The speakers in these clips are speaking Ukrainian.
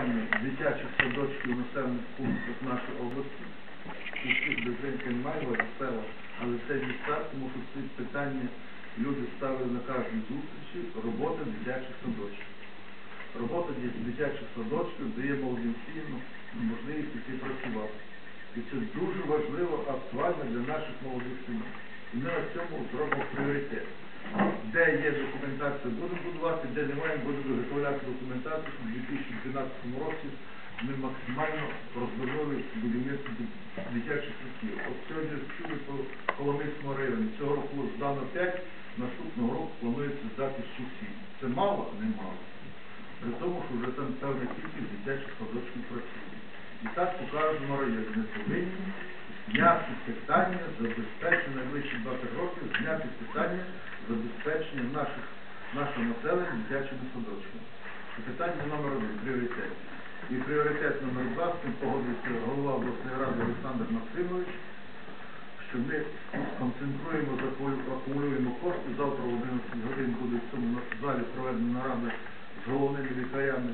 фінансування дитячих садочків населених пунктах нашої області. Усіх дитинки немає в села, але це міста, тому що ці питання люди ставили на кожній зустрічі робота дитячих садочків. Робота дитячих садочків дає молодим сім'ям можливість іти працювати. І це дуже важливо, актуально для наших молодих сімей. І ми на цьому зробимо пріоритет. Де є документація, будемо будувати, де немає, будемо виготовляти документацію, щоб у 2012 році ми максимально розвернули будівництво дитячих садків. От сьогодні чули по Коломийському районі. Цього року здано 5, наступного року планується здати ще 7. Це мало? Не мало. При тому, що вже там певна кількість дитячих садочків працює. І так по кожному районі ми повинні зняти питання забезпечення найближчі 20 років, зняти питання забезпечення наших, нашого населення дитячими садочками. Це питання номер один, пріоритет. І пріоритет номер два, з цим погодився голова обласної ради Олександр Максимович, що ми сконцентруємо, заку- акумулюємо кошти. Завтра в 11 годин буде в цьому залі проведена нарада з головними лікарями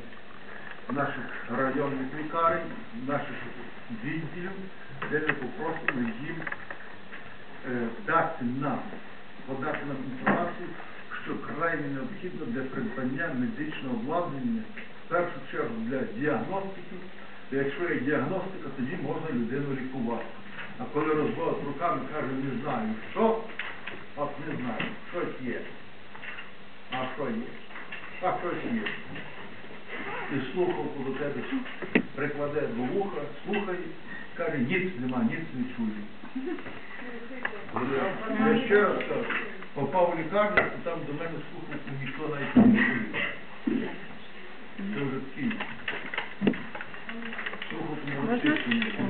наших районних лікарень, наших відділів, де ми попросимо їм е, дати нам, подати нам інформацію, що крайне необхідно для придбання медичного обладнання, в першу чергу для діагностики, якщо є діагностика, тоді можна людину лікувати. А коли розводить руками, каже, не знаю, що, от не знаю, щось є. А що є? А щось є. І слухавку до тебе прикладе до вуха, слухає, каже, ніц нема, ніц не чує. Я ще раз кажу, попав в лікарню, то там до мене слухавку ніхто навіть не чує. Це вже такий. Слухавку не розчищений.